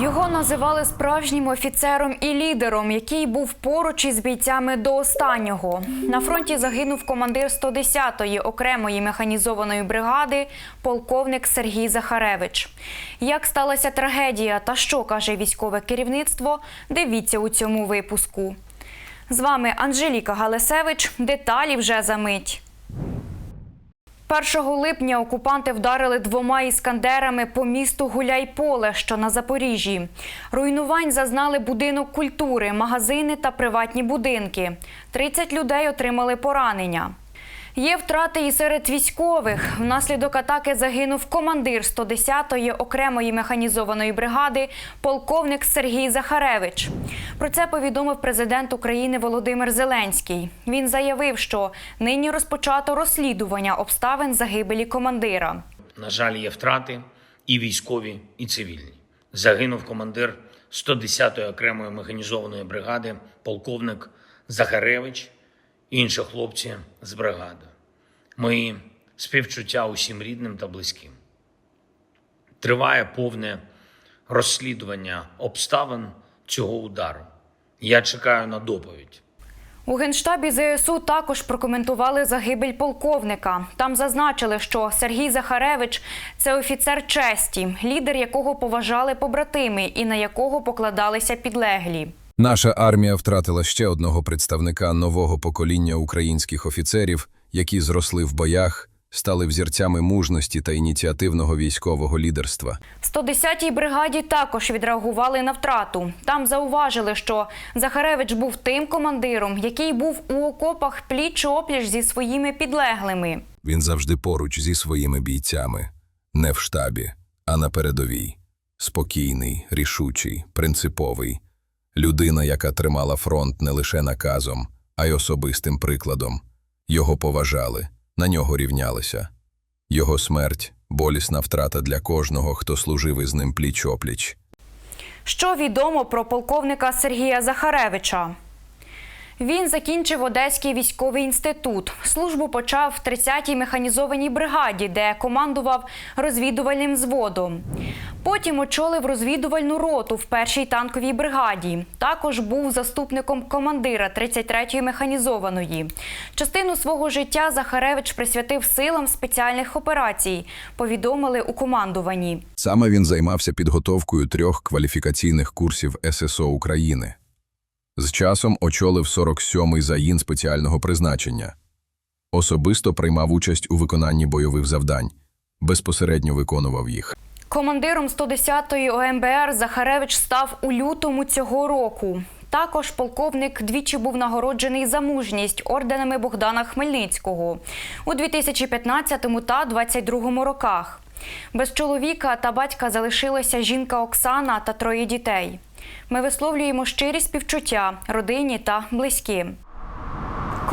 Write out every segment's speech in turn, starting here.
Його називали справжнім офіцером і лідером, який був поруч із бійцями до останнього. На фронті загинув командир 110-ї окремої механізованої бригади, полковник Сергій Захаревич. Як сталася трагедія та що каже військове керівництво, дивіться у цьому випуску. З вами Анжеліка Галасевич. Деталі вже за мить. 1 липня окупанти вдарили двома іскандерами по місту Гуляйполе, що на Запоріжжі. Руйнувань зазнали будинок культури, магазини та приватні будинки. 30 людей отримали поранення. Є втрати і серед військових. Внаслідок атаки загинув командир 110-ї окремої механізованої бригади, полковник Сергій Захаревич. Про це повідомив президент України Володимир Зеленський. Він заявив, що нині розпочато розслідування обставин загибелі командира. На жаль, є втрати і військові, і цивільні. Загинув командир 110-ї окремої механізованої бригади, полковник Захаревич, інші хлопці з бригади. Мої співчуття усім рідним та близьким. Триває повне розслідування обставин цього удару. Я чекаю на доповідь. У генштабі ЗСУ також прокоментували загибель полковника. Там зазначили, що Сергій Захаревич це офіцер честі, лідер якого поважали побратими і на якого покладалися підлеглі. Наша армія втратила ще одного представника нового покоління українських офіцерів, які зросли в боях, стали взірцями мужності та ініціативного військового лідерства. В 110-й бригаді також відреагували на втрату. Там зауважили, що Захаревич був тим командиром, який був у окопах пліч-опліч зі своїми підлеглими. Він завжди поруч зі своїми бійцями, не в штабі, а на передовій. Спокійний, рішучий, принциповий. Людина, яка тримала фронт не лише наказом, а й особистим прикладом. Його поважали, на нього рівнялися. Його смерть болісна втрата для кожного, хто служив із ним пліч-опліч. Що відомо про полковника Сергія Захаревича? Він закінчив Одеський військовий інститут. Службу почав в 30-й механізованій бригаді, де командував розвідувальним взводом. Потім очолив розвідувальну роту в першій танковій бригаді. Також був заступником командира 33-ї механізованої. Частину свого життя Захаревич присвятив силам спеціальних операцій. Повідомили у командуванні. Саме він займався підготовкою трьох кваліфікаційних курсів ССО України. З часом очолив 47-й загін спеціального призначення. Особисто приймав участь у виконанні бойових завдань, безпосередньо виконував їх. Командиром 110-ї ОМБР Захаревич став у лютому цього року. Також полковник двічі був нагороджений за мужність орденами Богдана Хмельницького у 2015 та 2022 роках. Без чоловіка та батька залишилася жінка Оксана та троє дітей. Ми висловлюємо щирі співчуття родині та близьким.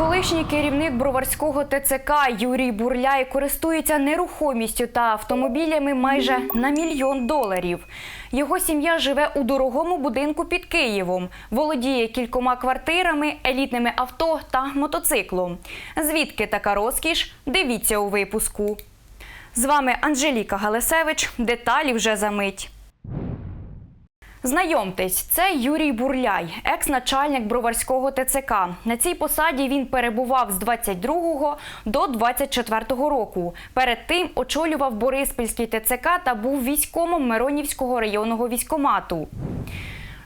Колишній керівник броварського ТЦК Юрій Бурляй користується нерухомістю та автомобілями майже на мільйон доларів. Його сім'я живе у дорогому будинку під Києвом, володіє кількома квартирами, елітними авто та мотоциклом. Звідки така розкіш? Дивіться у випуску. З вами Анжеліка Галасевич. Деталі вже за мить. Знайомтесь, це Юрій Бурляй, екс-начальник Броварського ТЦК. На цій посаді він перебував з 22 до 24 року. Перед тим очолював Бориспільський ТЦК та був військомом Миронівського районного військомату.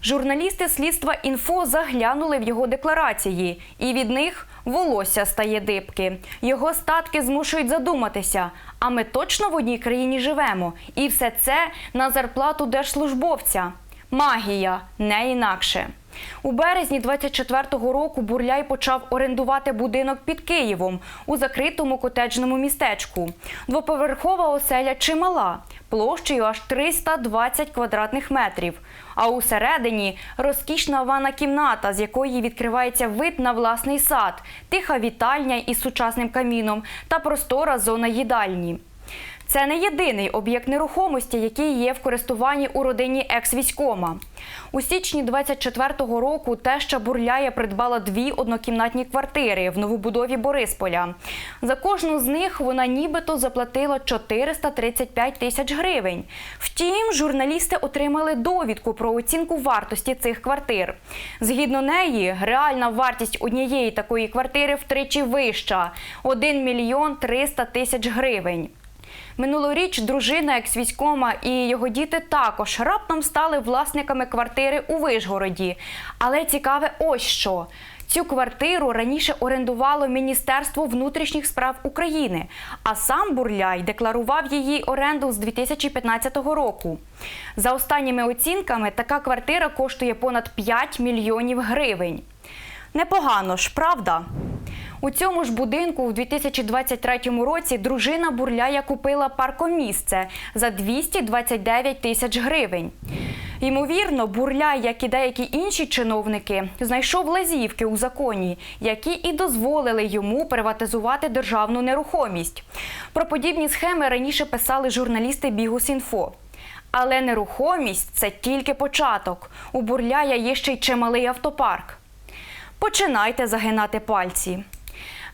Журналісти слідства інфо заглянули в його декларації, і від них волосся стає дибки. Його статки змушують задуматися. А ми точно в одній країні живемо, і все це на зарплату держслужбовця. Магія не інакше. У березні 24-го року Бурляй почав орендувати будинок під Києвом у закритому котеджному містечку. Двоповерхова оселя чимала, площею аж 320 квадратних метрів. А усередині розкішна ванна кімната, з якої відкривається вид на власний сад, тиха вітальня із сучасним каміном та простора зона їдальні. Це не єдиний об'єкт нерухомості, який є в користуванні у родині екс-військома. У січні 24-го року теща Бурляя придбала дві однокімнатні квартири в новобудові Борисполя. За кожну з них вона нібито заплатила 435 тисяч гривень. Втім, журналісти отримали довідку про оцінку вартості цих квартир. Згідно неї, реальна вартість однієї такої квартири втричі вища 1 мільйон 300 тисяч гривень. Минулоріч дружина екс-військома і його діти також раптом стали власниками квартири у Вишгороді. Але цікаве ось що. Цю квартиру раніше орендувало Міністерство внутрішніх справ України, а сам Бурляй декларував її оренду з 2015 року. За останніми оцінками, така квартира коштує понад 5 мільйонів гривень. Непогано ж, правда? У цьому ж будинку в 2023 році дружина Бурляя купила паркомісце за 229 тисяч гривень. Ймовірно, Бурляй, як і деякі інші чиновники, знайшов лазівки у законі, які і дозволили йому приватизувати державну нерухомість. Про подібні схеми раніше писали журналісти Бігус.Інфо. Але нерухомість це тільки початок. У Бурляя є ще й чималий автопарк. Починайте загинати пальці.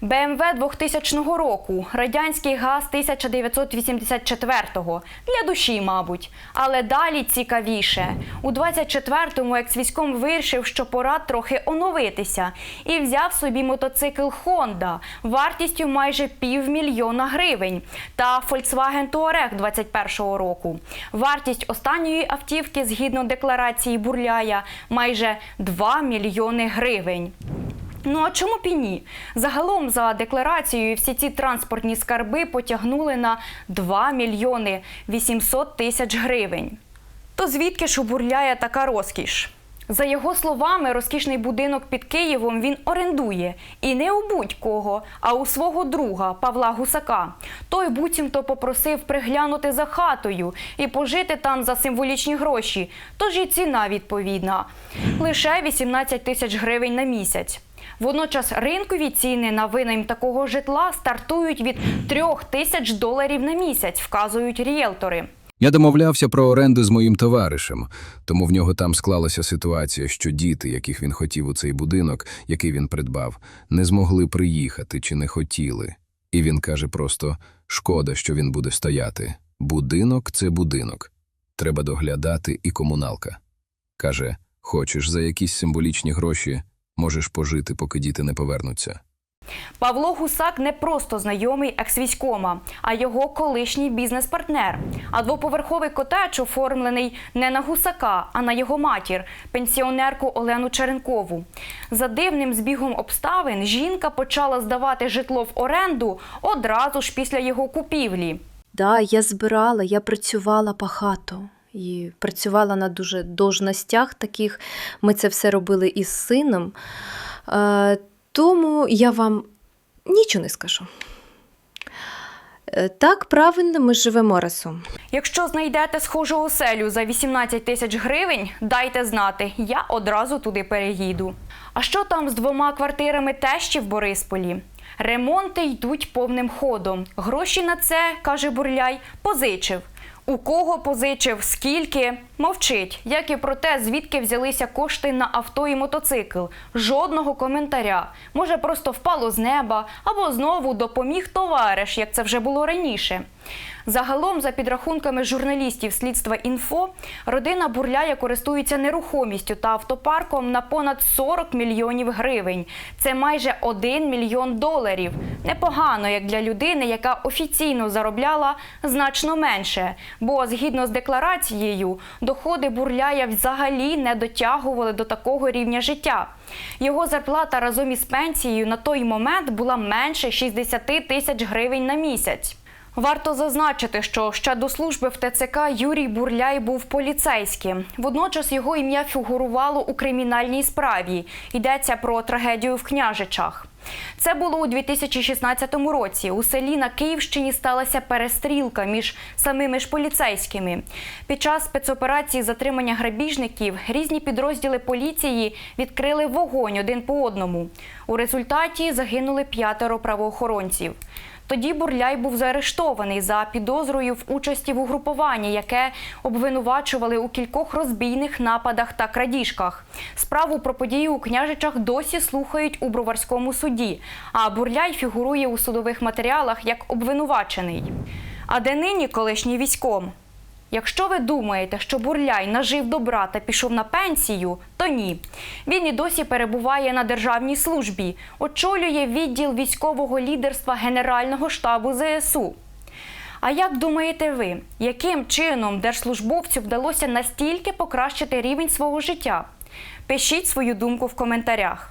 БМВ 2000 року, радянський ГАЗ 1984-го. Для душі, мабуть. Але далі цікавіше. У 24-му екс-військом вирішив, що пора трохи оновитися. І взяв собі мотоцикл Honda вартістю майже півмільйона гривень та Volkswagen Touareg 21-го року. Вартість останньої автівки, згідно декларації Бурляя, майже 2 мільйони гривень. Ну а чому б і ні? Загалом за декларацією всі ці транспортні скарби потягнули на 2 мільйони 800 тисяч гривень. То звідки ж у Бурляя така розкіш? За його словами, розкішний будинок під Києвом він орендує і не у будь-кого, а у свого друга Павла Гусака. Той буцімто попросив приглянути за хатою і пожити там за символічні гроші. Тож і ціна відповідна лише 18 тисяч гривень на місяць. Водночас ринкові ціни на винайм такого житла стартують від 3 тисяч доларів на місяць, вказують ріелтори. Я домовлявся про оренду з моїм товаришем, тому в нього там склалася ситуація, що діти, яких він хотів у цей будинок, який він придбав, не змогли приїхати чи не хотіли. І він каже просто: шкода, що він буде стояти. Будинок це будинок. Треба доглядати і комуналка. Каже: хочеш за якісь символічні гроші, можеш пожити, поки діти не повернуться. Павло Гусак не просто знайомий екс-військома, а його колишній бізнес-партнер. А двоповерховий котедж оформлений не на гусака, а на його матір, пенсіонерку Олену Черенкову. За дивним збігом обставин жінка почала здавати житло в оренду одразу ж після його купівлі. Да, я збирала, я працювала по хату. І працювала на дуже должностях таких. Ми це все робили із сином. Е, тому я вам нічого не скажу. Е, так, правильно, ми живемо разом. Якщо знайдете схожу оселю за 18 тисяч гривень, дайте знати, я одразу туди переїду. А що там з двома квартирами тещі в Борисполі? Ремонти йдуть повним ходом. Гроші на це, каже Бурляй, позичив. У кого позичив, скільки мовчить, як і про те, звідки взялися кошти на авто і мотоцикл. Жодного коментаря. Може, просто впало з неба або знову допоміг товариш, як це вже було раніше. Загалом, за підрахунками журналістів слідства інфо, родина Бурляя користується нерухомістю та автопарком на понад 40 мільйонів гривень. Це майже 1 мільйон доларів. Непогано, як для людини, яка офіційно заробляла значно менше. Бо згідно з декларацією, доходи Бурляя взагалі не дотягували до такого рівня життя. Його зарплата разом із пенсією на той момент була менше 60 тисяч гривень на місяць. Варто зазначити, що ще до служби в ТЦК Юрій Бурляй був поліцейським. Водночас його ім'я фігурувало у кримінальній справі. Йдеться про трагедію в княжичах. Це було у 2016 році. У селі на Київщині сталася перестрілка між самими ж поліцейськими. Під час спецоперації затримання грабіжників різні підрозділи поліції відкрили вогонь один по одному. У результаті загинули п'ятеро правоохоронців. Тоді Бурляй був заарештований за підозрою в участі в угрупуванні, яке обвинувачували у кількох розбійних нападах та крадіжках. Справу про події у княжичах досі слухають у броварському суді. А Бурляй фігурує у судових матеріалах як обвинувачений. А де нині колишній військом? Якщо ви думаєте, що Бурляй нажив добра та пішов на пенсію, то ні. Він і досі перебуває на державній службі, очолює відділ військового лідерства Генерального штабу ЗСУ. А як думаєте ви, яким чином держслужбовцю вдалося настільки покращити рівень свого життя? Пишіть свою думку в коментарях.